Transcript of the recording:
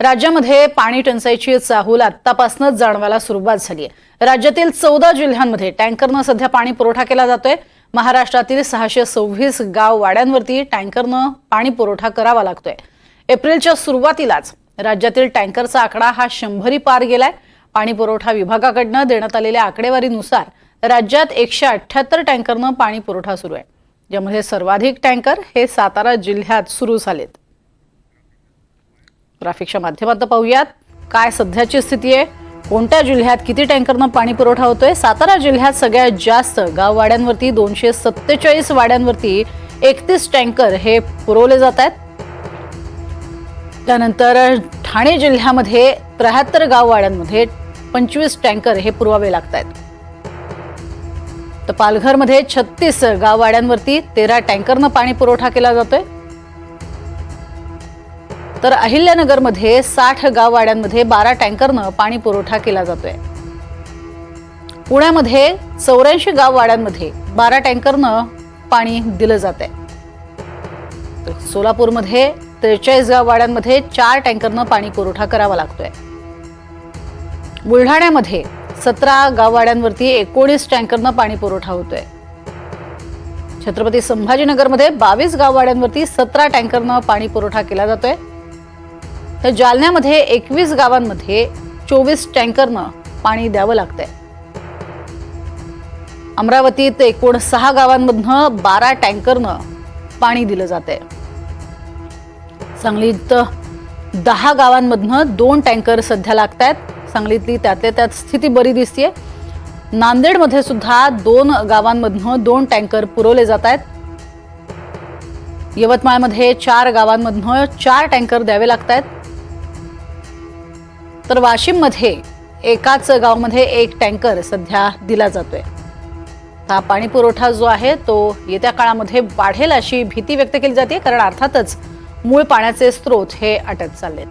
राज्यामध्ये पाणी टंचाईची चाहूल आत्तापासूनच जाणवायला सुरुवात झाली आहे. राज्यातील चौदा जिल्ह्यांमध्ये टँकरनं सध्या पाणी पुरवठा केला जातोय. महाराष्ट्रातील सहाशे सव्वीस गाव वाड्यांवरती टँकरनं पाणी पुरवठा करावा लागतोय. एप्रिलच्या सुरुवातीलाच राज्यातील टँकरचा आकडा हा शंभरी पार गेलाय. पाणी पुरवठा विभागाकडनं देण्यात आलेल्या आकडेवारीनुसार राज्यात एकशे अठ्ठ्याहत्तर टँकरनं पाणी पुरवठा सुरू आहे. ज्यामध्ये सर्वाधिक टँकर हे सातारा जिल्ह्यात सुरू झालेत. ट्रॅफिकच्या माध्यमातून पाहूयात. काय सध्याची स्थिती आहे? कोणत्या जिल्ह्यात किती टँकरनं पाणी पुरवठा होतोय? सातारा जिल्ह्यात सगळ्यात जास्त गाववाड्यांवरती दोनशे सत्तेचाळीस वाड्यांवरती एकतीस टँकर हे पुरवले जात आहेत. त्यानंतर ठाणे जिल्ह्यामध्ये त्र्याहत्तर गाववाड्यांमध्ये पंचवीस टँकर हे पुरवावे लागत आहेत. तर पालघरमध्ये छत्तीस गाववाड्यांवरती तेरा टँकरनं पाणी पुरवठा केला जातोय. तर अहिल्यानगरमध्ये साठ गाववाड्यांमध्ये बारा टँकरनं पाणी पुरवठा केला जातोय. पुण्यामध्ये चौऱ्याऐंशी गाववाड्यांमध्ये बारा टँकरनं पाणी दिलं जात आहे सोलापूरमध्ये त्रेचाळीस गाववाड्यांमध्ये चार टँकरनं पाणी पुरवठा करावा लागतोय. बुलढाण्यामध्ये सतरा गाववाड्यांवरती एकोणीस टँकरनं पाणी पुरवठा होतोय. छत्रपती संभाजीनगरमध्ये बावीस गाववाड्यांवरती सतरा टँकरनं पाणी पुरवठा केला जातोय. तर जालन्यामध्ये एकवीस गावांमध्ये चोवीस टँकरनं पाणी द्यावं लागतंय. अमरावतीत एकूण सहा गावांमधनं बारा टँकरनं पाणी दिलं जातंय. सांगलीत दहा गावांमधनं दोन टँकर सध्या लागत आहेत सांगलीतली त्यातल्या त्यात स्थिती बरी दिसते नांदेडमध्ये सुद्धा दोन गावांमधनं दोन टँकर पुरवले जात आहेत यवतमाळमध्ये चार गावांमधनं चार टँकर द्यावे लागत आहेत तर वाशिममध्ये एकाच गावामध्ये एक टँकर सध्या दिला जातोय. हा पाणी पुरवठा जो आहे तो येत्या काळामध्ये वाढेल अशी भीती व्यक्त केली जाते कारण अर्थातच मूळ पाण्याचे स्रोत हे अटक चाललेत.